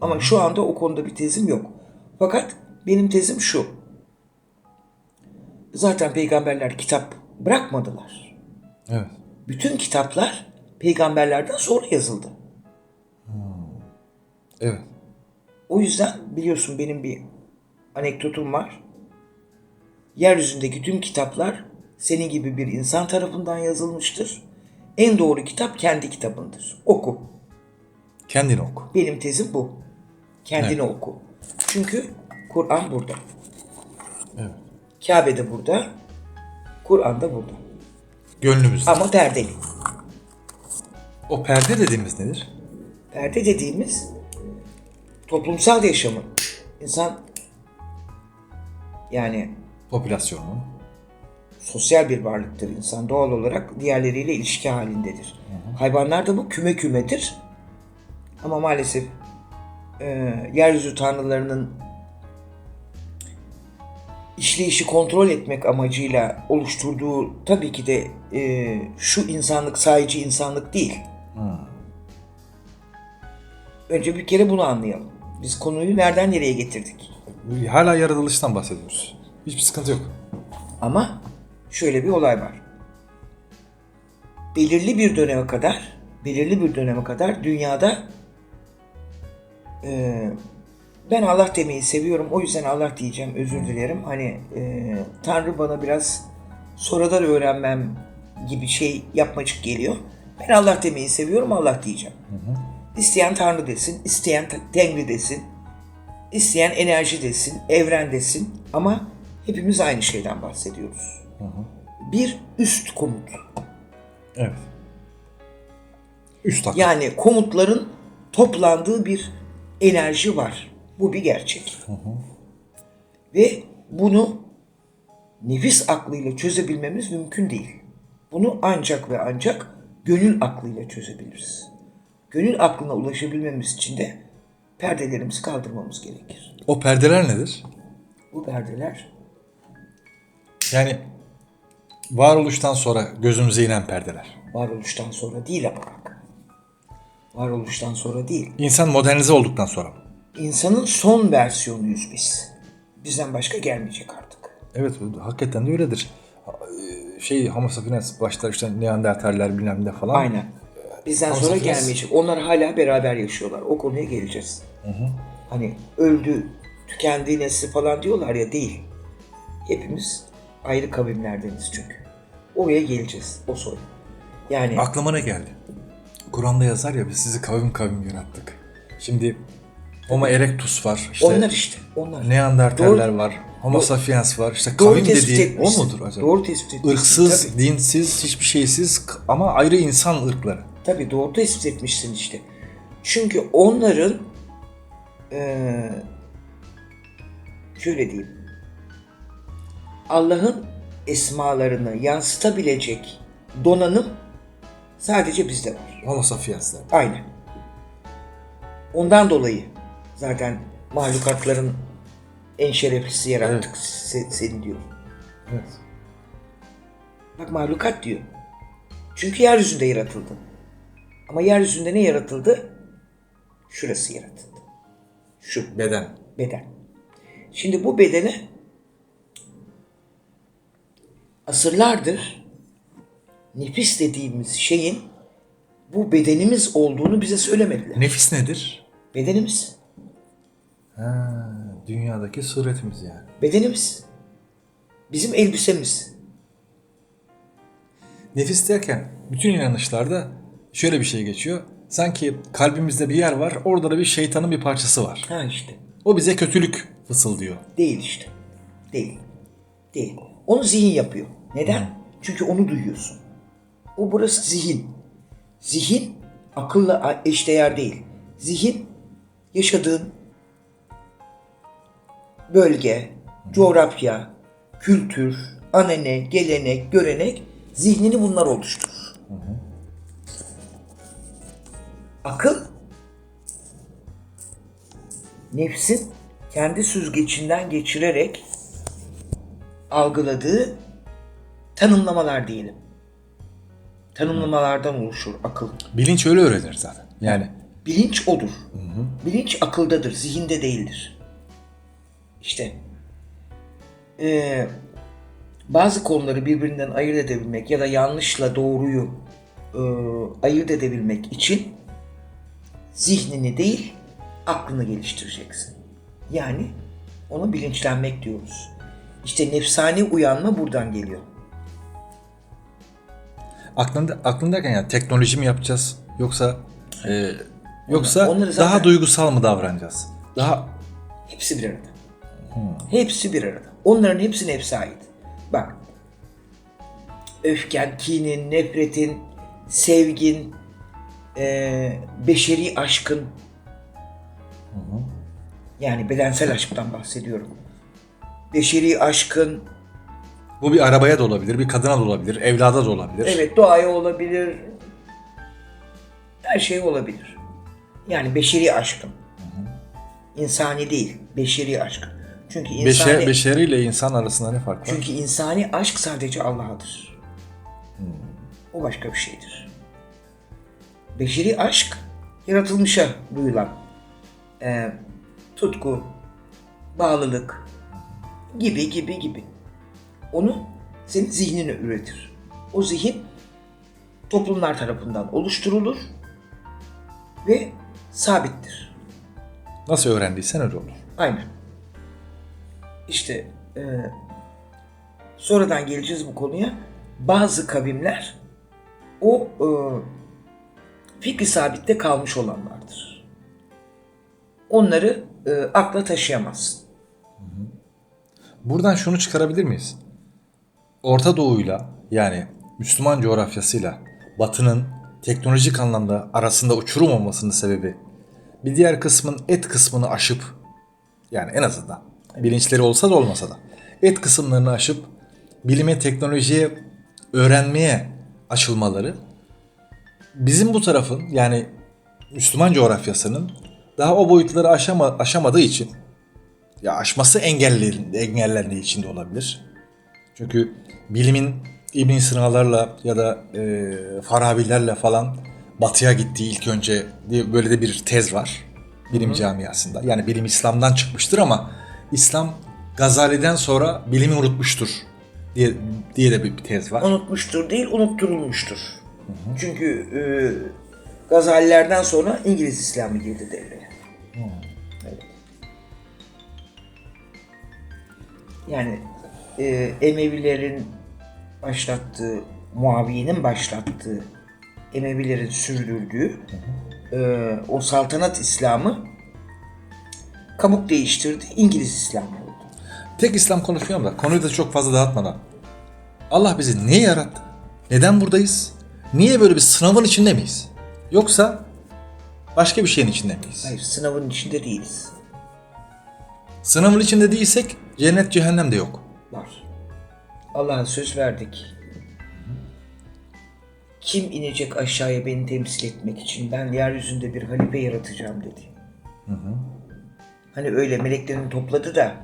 Ama şu anda o konuda bir tezim yok. Fakat benim tezim şu. Zaten peygamberler kitap bırakmadılar. Evet. Bütün kitaplar peygamberlerden sonra yazıldı. Evet. O yüzden biliyorsun benim bir anekdotum var. Yeryüzündeki tüm kitaplar senin gibi bir insan tarafından yazılmıştır. En doğru kitap kendi kitabındır. Oku. Kendini oku. Benim tezim bu. Kendini oku. Çünkü Kur'an burada. Evet. Kabe de burada. Kur'an da burada. Gönlümüzde. Ama perdeli. O perde dediğimiz nedir? Perde dediğimiz toplumsal yaşamın. insan yani Popülasyonun. sosyal bir varlıktır insan. Doğal olarak diğerleriyle ilişki halindedir. Hayvanlar da bu küme kümedir. Ama maalesef e, yeryüzü tanrılarının işleyişi kontrol etmek amacıyla oluşturduğu tabii ki de e, şu insanlık sadece insanlık değil. Önce bir kere bunu anlayalım. Biz konuyu nereden nereye getirdik? Hala yaratılıştan bahsediyoruz. Hiçbir sıkıntı yok. Ama şöyle bir olay var. Belirli bir döneme kadar, belirli bir döneme kadar dünyada e, ben Allah demeyi seviyorum. O yüzden Allah diyeceğim. Özür dilerim. Hani e, Tanrı bana biraz sonradan öğrenmem gibi şey yapmacık geliyor. Ben Allah demeyi seviyorum. Allah diyeceğim. İsteyen Tanrı desin, isteyen te- Tengri desin, isteyen enerji desin, evren desin ama hepimiz aynı şeyden bahsediyoruz. Bir üst komut. Evet. Üst akıl. Yani komutların toplandığı bir enerji var. Bu bir gerçek. Ve bunu nefis aklıyla çözebilmemiz mümkün değil. Bunu ancak ve ancak gönül aklıyla çözebiliriz. Gönül aklına ulaşabilmemiz için de perdelerimizi kaldırmamız gerekir. O perdeler nedir? Bu perdeler Yani varoluştan sonra gözümüze inen perdeler. varoluştan sonra değil ama. Varoluştan sonra değil. İnsan modernize olduktan sonra. İnsanın son versiyonuyuz biz. Bizden başka gelmeyecek artık. Evet hakikaten de öyledir. Şey Homo sapiens başta işte Neandertaller bilmem ne falan. Aynen. Bizden Homo sonra sapiens- gelmeyecek. Onlar hala beraber yaşıyorlar. O konuya geleceğiz. Hani öldü, tükendi nesli falan diyorlar ya değil. Hepimiz ayrı kavimlerdeniz çünkü. Oraya geleceğiz. O soy. Yani Aklıma ne geldi? Kur'an'da yazar ya biz sizi kavim kavim yarattık. Şimdi Homo erectus var. işte onlar işte. Onlar. Neandertaller Doğru- var. Homo sapiens var. İşte Doğru kavim tespit dediğin o etmişsin. mudur acaba? Doğru tespit etmişsin. Irksız, Tabii. dinsiz, hiçbir şeysiz ama ayrı insan ırkları. Tabii doğru tespit etmişsin işte. Çünkü onların eee şöyle diyeyim. Allah'ın esmalarını yansıtabilecek donanım sadece bizde var. Homo sapiensler. Aynen. Ondan dolayı zaten mahlukatların en şereflisi yarattık se- seni diyor. Evet. Bak mahlukat diyor. Çünkü yeryüzünde yaratıldı. Ama yeryüzünde ne yaratıldı? Şurası yaratıldı. Şu Beden. beden. Şimdi bu bedene asırlardır nefis dediğimiz şeyin bu bedenimiz olduğunu bize söylemediler. Nefis nedir? Bedenimiz. Ha, dünyadaki suretimiz yani. Bedenimiz. Bizim elbisemiz. Nefis derken bütün inanışlarda şöyle bir şey geçiyor. Sanki kalbimizde bir yer var, orada da bir şeytanın bir parçası var. Ha işte. O bize kötülük fısıldıyor. Değil işte. Değil. Değil. Onu zihin yapıyor. Neden? Çünkü onu duyuyorsun. O burası zihin. Zihin akılla eşdeğer değil. Zihin yaşadığın bölge, coğrafya, kültür, anane, gelenek, görenek zihnini bunlar oluşturur. Akıl nefsin kendi süzgecinden geçirerek algıladığı tanımlamalar diyelim. Tanımlamalardan oluşur akıl. Bilinç öyle öğrenir zaten. Yani Bilinç odur. Bilinç akıldadır, zihinde değildir. İşte eee, bazı konuları birbirinden ayırt edebilmek ya da yanlışla doğruyu eee, ayırt edebilmek için zihnini değil, aklını geliştireceksin. Yani onu bilinçlenmek diyoruz. İşte nefsani uyanma buradan geliyor. Aklında, aklındayken yani teknoloji mi yapacağız yoksa e, yoksa onları zaten- daha duygusal mı davranacağız? Daha Hepsi bir arada. Hepsi bir arada. Onların hepsine hepsi ait. Bak. Öfken, kinin, nefretin, sevgin, eee, beşeri aşkın. Yani bedensel aşktan bahsediyorum. Beşeri aşkın, bu bir arabaya da olabilir, bir kadına da olabilir, evlada da olabilir. evet doğaya olabilir. Her şey olabilir. Yani beşeri aşkın. İnsani değil, beşeri aşkın. Çünkü insani... Beşer, beşeriyle insan arasında ne fark var? Çünkü insani aşk sadece Allah'adır. O başka bir şeydir. Beşeri aşk yaratılmışa duyulan e, tutku, bağlılık gibi gibi gibi. Onu senin zihnine üretir. O zihin toplumlar tarafından oluşturulur ve sabittir. Nasıl öğrendiysen öyle olur. Aynen. İşte e, sonradan geleceğiz bu konuya. Bazı kavimler o e, fikri sabitte kalmış olanlardır. Onları e, akla taşıyamazsın. Buradan şunu çıkarabilir miyiz? Orta Doğu'yla yani Müslüman coğrafyasıyla Batı'nın teknolojik anlamda arasında uçurum olmasının sebebi bir diğer kısmın et kısmını aşıp yani en azından bilinçleri olsa da olmasa da et kısımlarını aşıp bilime, teknolojiye, öğrenmeye açılmaları bizim bu tarafın yani Müslüman coğrafyasının daha o boyutları aşama, aşamadığı için ya aşması engellendiği için de olabilir. Çünkü bilimin İbn Sina'larla ya da e, Farabilerle falan batıya gittiği ilk önce diye böyle de bir tez var bilim camiasında. Yani bilim İslam'dan çıkmıştır ama İslam Gazali'den sonra bilimi unutmuştur diye diye de bir tez var. Unutmuştur değil, unutturulmuştur. Çünkü e, Gazalilerden sonra İngiliz İslamı girdi devreye. Evet. Yani e, Emevilerin başlattığı, Muaviye'nin başlattığı, Emevilerin sürdürdüğü e, o saltanat İslamı kabuk değiştirdi, İngiliz İslamı oldu. Tek İslam konuşmuyorum da konuyu da çok fazla dağıtmadan. Allah bizi niye yarattı? Neden buradayız? Niye böyle bir sınavın içinde miyiz? Yoksa başka bir şeyin içinde miyiz? Hayır, sınavın içinde değiliz. Sınavın içinde değilsek cennet cehennem de yok. Var. Allah'a söz verdik. Kim inecek aşağıya beni temsil etmek için? Ben yeryüzünde bir halife yaratacağım dedi. Hani öyle meleklerini topladı da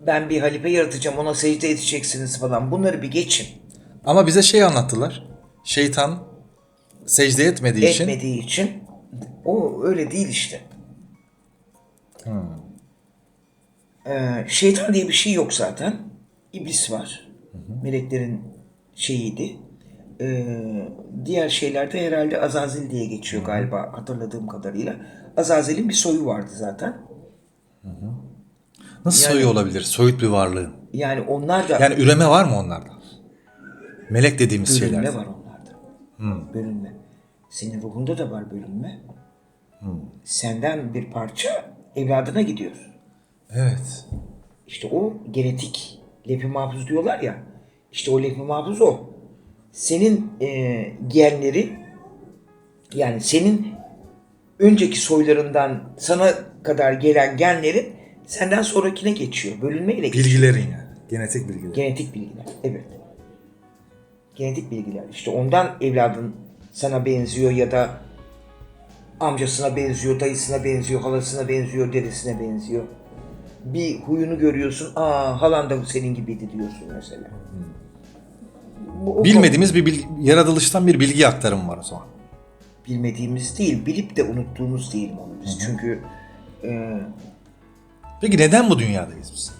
ben bir halife yaratacağım ona secde edeceksiniz falan. Bunları bir geçin. Ama bize şey anlattılar. Şeytan secde etmediği için Etmediği için o öyle değil işte. Ee, şeytan diye bir şey yok zaten. İblis var. Meleklerin şeyiydi. Ee, diğer şeylerde herhalde Azazil diye geçiyor galiba hatırladığım kadarıyla. Azazil'in bir soyu vardı zaten. nasıl Yani- soyu olabilir? Soyut bir varlığın. Yani onlar da Yani üreme var mı onlarda? Melek dediğimiz bölünme şeylerde. var onlarda. Bölünme. Senin ruhunda da var bölünme. Senden bir parça evladına gidiyor. Evet. İşte o genetik lepi mahfuz diyorlar ya. İşte o lepi mahfuz o. Senin e, genleri yani senin önceki soylarından sana kadar gelen genlerin senden sonrakine geçiyor. Bölünmeyle geçiyor. Bilgilerin yani. Genetik bilgiler. Genetik bilgiler. Evet. Genetik bilgiler. İşte ondan evladın sana benziyor ya da amcasına benziyor, dayısına benziyor, halasına benziyor, dedesine benziyor. Bir huyunu görüyorsun, aa halan da senin gibiydi diyorsun mesela. Bu- Bilmediğimiz bir bilgi, yaratılıştan bir bilgi aktarımı var o zaman. bilmediğimiz değil, bilip de unuttuğumuz diyelim onu biz. Çünkü e, Peki neden bu dünyadayız biz?